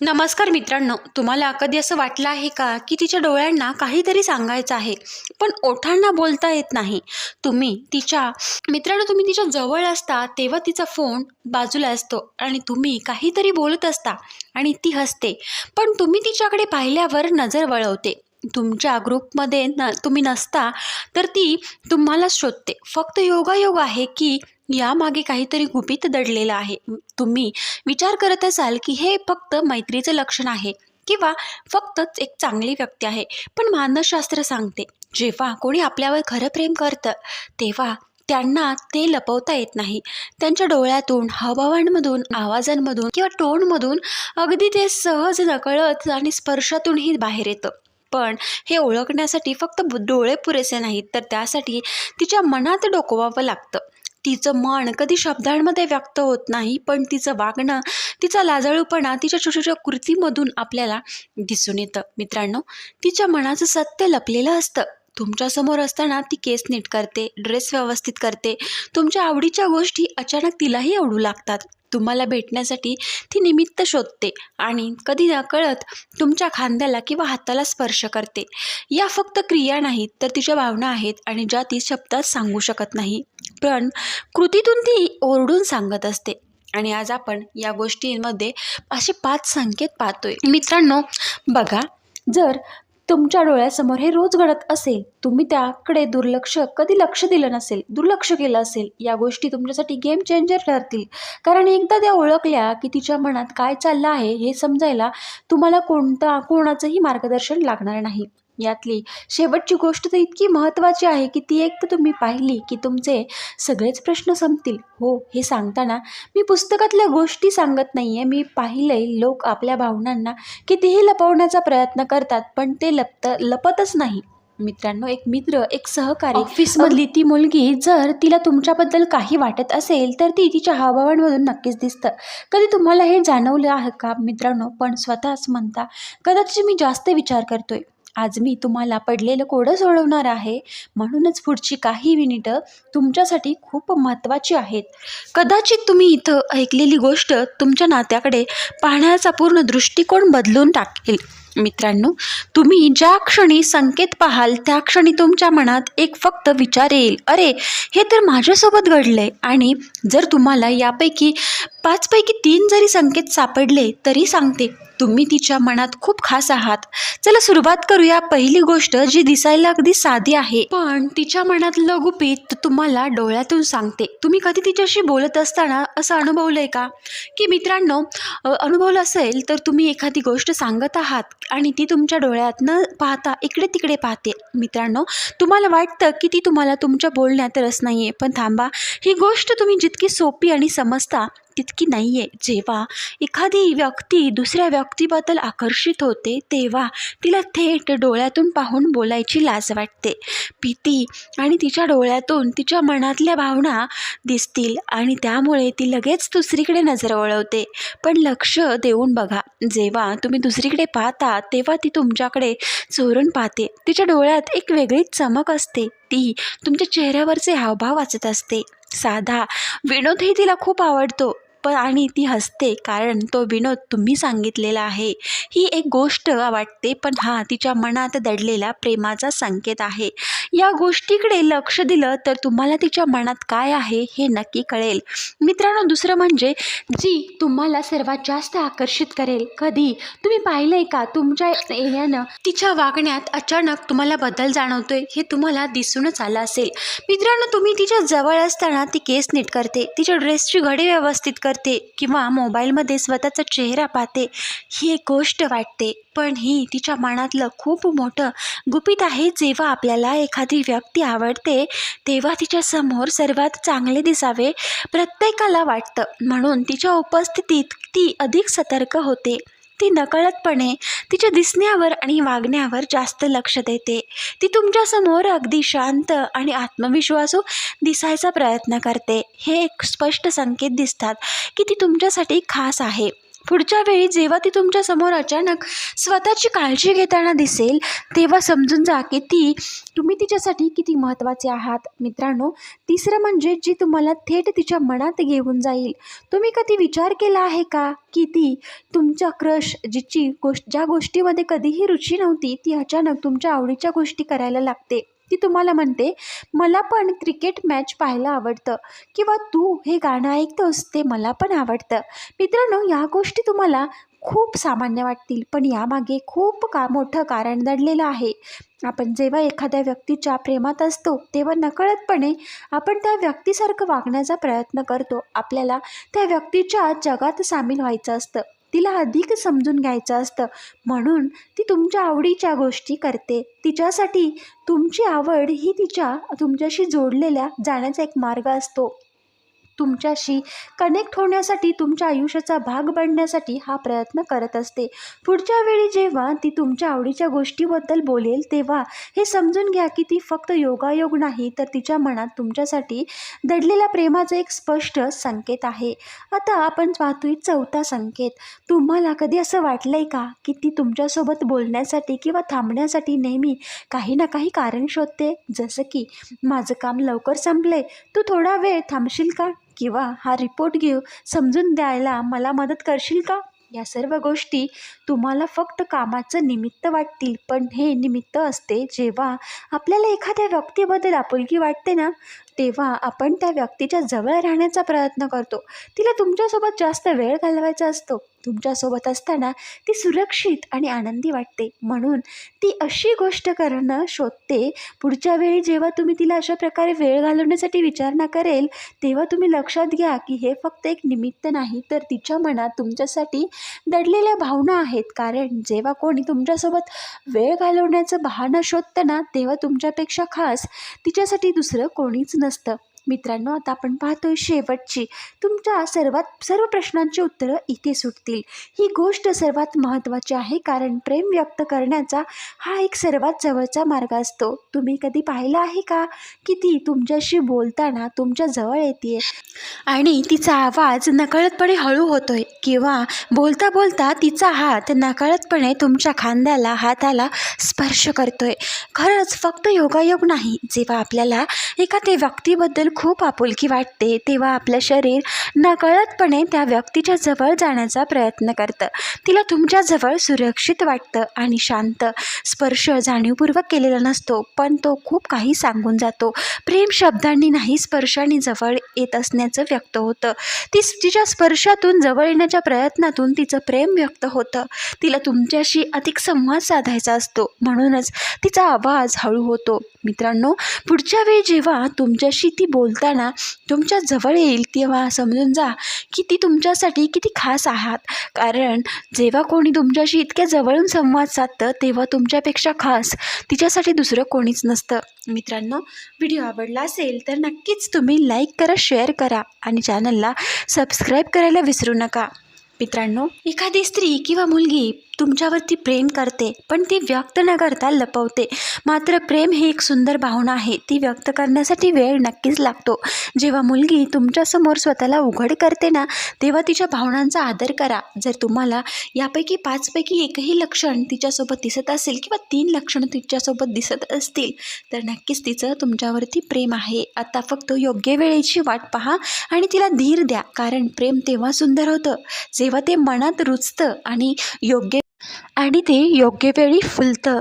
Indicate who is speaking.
Speaker 1: नमस्कार मित्रांनो तुम्हाला कधी असं वाटलं आहे का की तिच्या डोळ्यांना काहीतरी सांगायचं आहे पण ओठांना बोलता येत नाही? तुम्ही तिच्या मित्रांनो तुम्ही तिच्या जवळ असता तेव्हा तिचा फोन बाजूला असतो आणि तुम्ही काहीतरी बोलत असता आणि ती हसते. पण तुम्ही तिच्याकडे पाहिल्यावर नजर वळवते. तुमच्या ग्रुपमध्ये न तुम्ही नसता तर ती तुम्हाला शोधते. फक्त योगायोग आहे की यामागे काहीतरी गुपित दडलेलं आहे. तुम्ही विचार करत असाल की हे फक्त मैत्रीचं लक्षण आहे किंवा फक्तच एक चांगली व्यक्ती आहे. पण मानसशास्त्र सांगते जेव्हा कोणी आपल्यावर खरं प्रेम करतं तेव्हा त्यांना ते लपवता येत नाही. त्यांच्या डोळ्यातून हावभावांमधून आवाजांमधून किंवा टोनमधून अगदी ते सहज नकळत आणि स्पर्शातूनही बाहेर येतं. पण हे ओळखण्यासाठी फक्त डोळे पुरेसे नाहीत तर त्यासाठी तिच्या मनात डोकवावं लागतं. तिचं मन कधी शब्दांमध्ये व्यक्त होत नाही पण तिचं वागणं तिचा लाजाळूपणा तिच्या छोट्या छोट्या कृतीमधून आपल्याला दिसून येतं. मित्रांनो तिच्या मनाचं सत्य लपलेलं असतं. तुमच्यासमोर असताना ती केस नीट करते ड्रेस व्यवस्थित करते. तुमच्या आवडीच्या गोष्टी अचानक तिलाही आवडू लागतात. तुम्हाला भेटण्यासाठी ती निमित्त शोधते आणि कधी नकळत तुमच्या खांद्याला किंवा हाताला स्पर्श करते. या फक्त क्रिया नाहीत तर तिच्या भावना आहेत आणि ज्या ती शब्दात सांगू शकत नाही. पण कृतीतून ती ओरडून सांगत असते. आणि आज आपण या गोष्टींमध्ये असे पाच संकेत पाहतोय. मित्रांनो बघा जर तुमच्या डोळ्यासमोर हे रोज घडत असेल तुम्ही त्याकडे दुर्लक्ष कधी लक्ष दिलं नसेल दुर्लक्ष केलं असेल या गोष्टी तुमच्यासाठी गेम चेंजर ठरतील. कारण एकदा त्या ओळखल्या की तिच्या मनात काय चाललं आहे हे समजायला तुम्हाला कोणता कोणाचंही मार्गदर्शन लागणार नाही. यातली शेवटची गोष्ट तर इतकी महत्त्वाची आहे की ती एक तर तुम्ही पाहिली की तुमचे सगळेच प्रश्न संपतील. हो हे सांगताना मी पुस्तकातल्या गोष्टी सांगत नाही आहे मी पाहिलंय लोक आपल्या भावनांना कितीही लपवण्याचा प्रयत्न करतात पण ते लपत लपतच नाही. मित्रांनो एक मित्र एक सहकारी ऑफिसमधली ती मुलगी जर तिला तुमच्याबद्दल काही वाटत असेल तर ती तिच्या हावभावांमधून नक्कीच दिसतं. कधी तुम्हाला हे जाणवलं आहे का मित्रांनो? पण स्वतःच म्हणता कदाचित मी जास्त विचार करतोय. आज मी तुम्हाला पडलेलं कोडं सोडवणार आहे. म्हणूनच पुढची काही मिनिटं तुमच्यासाठी खूप महत्त्वाची आहेत. कदाचित तुम्ही इथं ऐकलेली गोष्ट तुमच्या नात्याकडे पाहण्याचा पूर्ण दृष्टिकोन बदलून टाकेल. मित्रांनो तुम्ही ज्या क्षणी संकेत पाहाल त्या क्षणी तुमच्या मनात एक फक्त विचार येईल. अरे हे तर माझ्यासोबत घडलंय. आणि जर तुम्हाला यापैकी पाचपैकी तीन जरी संकेत सापडले तरी सांगते. तुम्ही तिच्या मनात खूप खास आहात. चला सुरुवात करूया पहिली गोष्ट जी दिसायला अगदी साधी आहे. पण तिच्या मनातलं गुपित तुम्हाला डोळ्यातून सांगते. तुम्ही कधी तिच्याशी बोलत असताना असं अनुभवलंय का? की मित्रांनो अनुभवलं असेल तर तुम्ही एखादी गोष्ट सांगत आहात आणि ती तुमच्या डोळ्यात न पाहता इकडे तिकडे पाहते. मित्रांनो तुम्हाला वाटतं की ती तुम्हाला तुमच्या बोलण्यात रस नाही आहे पण थांबा ही गोष्ट तुम्ही जितकी सोपी आणि समजता तितकी नाही आहे जेव्हा एखादी व्यक्ती दुसऱ्या व्यक्तीबद्दल आकर्षित होते तेव्हा तिला थेट डोळ्यातून पाहून बोलायची लाज वाटते. भीती आणि तिच्या डोळ्यातून तिच्या मनातल्या भावना दिसतील आणि त्यामुळे ती लगेच दुसरीकडे नजर वळवते. पण लक्ष देऊन बघा जेव्हा तुम्ही दुसरीकडे पाहता तेव्हा ती तुमच्याकडे चोरून पाहते. तिच्या डोळ्यात एक वेगळीच चमक असते. ती तुमच्या चेहऱ्यावरचे हावभाव वाचत असते. साधा विनोदही तिला खूप आवडतो. पण आणि ती हसते कारण तो विनोद तुम्ही सांगितलेला आहे. ही एक गोष्ट वाटते पण हा तिच्या मनात दडलेला प्रेमाचा संकेत आहे. या गोष्टीकडे लक्ष दिलं तर तुम्हाला तिच्या मनात काय आहे हे नक्की कळेल. मित्रांनो दुसरं म्हणजे जी तुम्हाला सर्वात जास्त आकर्षित करेल. कधी? तुम्ही पाहिलंय का? तुमच्या येण्यानं तिच्या वागण्यात अचानक तुम्हाला बदल जाणवतोय हे तुम्हाला दिसूनच आलं असेल. मित्रांनो तुम्ही तिच्या जवळ असताना ती केस नीट करते. तिच्या ड्रेसची घडी व्यवस्थित करते. किंवा मोबाईलमध्ये स्वतःचा चेहरा पाहते ही एक गोष्ट वाटते. पण ही तिच्या मनातलं खूप मोठं गुपित आहे जेव्हा आपल्याला एखादी व्यक्ती आवडते तेव्हा तिच्यासमोर सर्वात चांगले दिसावे प्रत्येकाला वाटतं. म्हणून तिच्या उपस्थितीत ती अधिक सतर्क होते. ती नकळतपणे तिच्या दिसण्यावर आणि वागण्यावर जास्त लक्ष देते. ती तुमच्यासमोर अगदी शांत आणि आत्मविश्वासू दिसायचा प्रयत्न करते. हे एक स्पष्ट संकेत दिसतात की ती तुमच्यासाठी खास आहे. पुढच्या वेळी जेव्हा ती तुमच्यासमोर अचानक स्वतःची काळजी घेताना दिसेल तेव्हा समजून जा की ती तुम्ही तिच्यासाठी किती महत्त्वाचे आहात. मित्रांनो तिसरं म्हणजे जी तुम्हाला थेट तिच्या मनात घेऊन जाईल. तुम्ही कधी विचार केला आहे का की ती तुमच्या क्रश जिची गोष्ट ज्या गोष्टीमध्ये कधीही रुची नव्हती ती अचानक तुमच्या आवडीच्या गोष्टी करायला लागते? ती तुम्हाला म्हणते मला पण क्रिकेट मॅच पाहायला आवडतं किंवा तू हे गाणं ऐकतोस ते मला पण आवडतं. मित्रांनो या गोष्टी तुम्हाला खूप सामान्य वाटतील पण यामागे खूप का मोठं कारण दडलेलं आहे. आपण जेव्हा एखाद्या व्यक्तीच्या प्रेमात असतो तेव्हा नकळतपणे आपण त्या व्यक्तीसारखं वागण्याचा प्रयत्न करतो. आपल्याला त्या व्यक्तीच्या जगात सामील व्हायचं असतं. तिला अधिक समजून घ्यायचं असतं. म्हणून ती तुमच्या आवडीच्या गोष्टी करते. तिच्यासाठी तुमची आवड ही तिच्या तुमच्याशी जोडलेल्या जाण्याचा एक मार्ग असतो. तुमच्याशी कनेक्ट होण्यासाठी तुमच्या आयुष्याचा भाग बनण्यासाठी हा प्रयत्न करत असते. पुढच्या वेळी जेव्हा ती तुमच्या आवडीच्या गोष्टीबद्दल बोलेल तेव्हा हे समजून घ्या की ती फक्त योगायोग नाही तर तिच्या मनात तुमच्यासाठी दडलेल्या प्रेमाचा एक स्पष्ट संकेत आहे. आता आपण पाहतोय चौथा संकेत. तुम्हाला कधी असं वाटलं आहे का की ती तुमच्यासोबत बोलण्यासाठी किंवा थांबण्यासाठी नेहमी काही ना काही कारण शोधते? जसं की माझं काम लवकर संपलं आहे तू थोडा वेळ थांबशील का? किंवा हा रिपोर्ट घेऊ समजून द्यायला मला मदत करशील का? या सर्व गोष्टी तुम्हाला फक्त कामाचं निमित्त वाटतील. पण हे निमित्त असते जेव्हा आपल्याला एखाद्या व्यक्तीबद्दल आपुलकी वाटते ना तेव्हा आपण त्या व्यक्तीच्या जवळ राहण्याचा प्रयत्न करतो. तिला तुमच्यासोबत जास्त वेळ घालवायचा असतो. तुमच्यासोबत असताना ती सुरक्षित आणि आनंदी वाटते. म्हणून ती अशी गोष्ट करणं शोधते पुढच्या वेळी जेव्हा तुम्ही तिला अशा प्रकारे वेळ घालवण्यासाठी विचारणा करेल तेव्हा तुम्ही लक्षात घ्या की हे फक्त एक निमित्त नाही तर तिच्या मनात तुमच्यासाठी दडलेल्या भावना आहेत. कारण जेव्हा कोणी तुमच्यासोबत वेळ घालवण्याचं बहाणं शोधतं ना तेव्हा तुमच्यापेक्षा खास तिच्यासाठी दुसरं कोणीच नसतं. मित्रांनो आता आपण पाहतोय शेवटची. तुमच्या सर्वात सर्व प्रश्नांची उत्तरं इथे सुटतील. ही गोष्ट सर्वात महत्त्वाची आहे कारण प्रेम व्यक्त करण्याचा हा एक सर्वात जवळचा मार्ग असतो. तुम्ही कधी पाहिला आहे का की ती तुमच्याशी बोलताना तुमच्या जवळ येते आणि तिचा आवाज नकळतपणे हळू होतोय किंवा बोलता बोलता तिचा हात नकळतपणे तुमच्या खांद्याला हाताला स्पर्श करतोय. खरंच फक्त योगायोग नाही जेव्हा आपल्याला एखाद्या व्यक्तीबद्दल खूप आपुलकी वाटते तेव्हा आपलं शरीर नकळतपणे त्या व्यक्तीच्या जवळ जाण्याचा प्रयत्न करतं. तिला तुमच्याजवळ सुरक्षित वाटतं आणि शांत स्पर्श जाणीवपूर्वक केलेला नसतो पण तो खूप काही सांगून जातो. प्रेम शब्दांनी नाही स्पर्शाने जवळ येत असण्याचं व्यक्त होतं. ती तिच्या स्पर्शातून जवळ येण्याच्या प्रयत्नातून तिचं प्रेम व्यक्त होतं. तिला तुमच्याशी अधिक संवाद साधायचा असतो. म्हणूनच तिचा आवाज हळू होतो. मित्रांनो पुढच्या वेळी जेव्हा तुमच्याशी ती बोलताना तुमच्या जवळ येईल तेव्हा समजून जा की ती तुमच्यासाठी किती खास आहात. कारण जेव्हा कोणी तुमच्याशी इतक्या जवळून संवाद साधतं तेव्हा तुमच्यापेक्षा खास तिच्यासाठी दुसरं कोणीच नसतं. मित्रांनो व्हिडिओ आवडला असेल तर नक्कीच तुम्ही लाईक करा शेअर करा आणि चॅनलला सबस्क्राईब करायला विसरू नका. मित्रांनो एखादी स्त्री किंवा मुलगी तुमच्यावरती प्रेम करते पण ती व्यक्त न करता लपवते. मात्र प्रेम ही एक सुंदर भावना आहे. ती व्यक्त करण्यासाठी वेळ नक्कीच लागतो. जेव्हा मुलगी तुमच्यासमोर स्वतःला उघड करते ना तेव्हा तिच्या भावनांचा आदर करा. जर तुम्हाला यापैकी पाचपैकी एकही लक्षण तिच्यासोबत दिसत असेल किंवा तीन लक्षणं तिच्यासोबत दिसत असतील तर नक्कीच तिचं तुमच्यावरती प्रेम आहे. आता फक्त योग्य वेळेची वाट पहा आणि तिला धीर द्या कारण प्रेम तेव्हा सुंदर होतं जेव्हा ते मनात रुचतं आणि योग्य आणि ते योग्य वेळी फुलतं.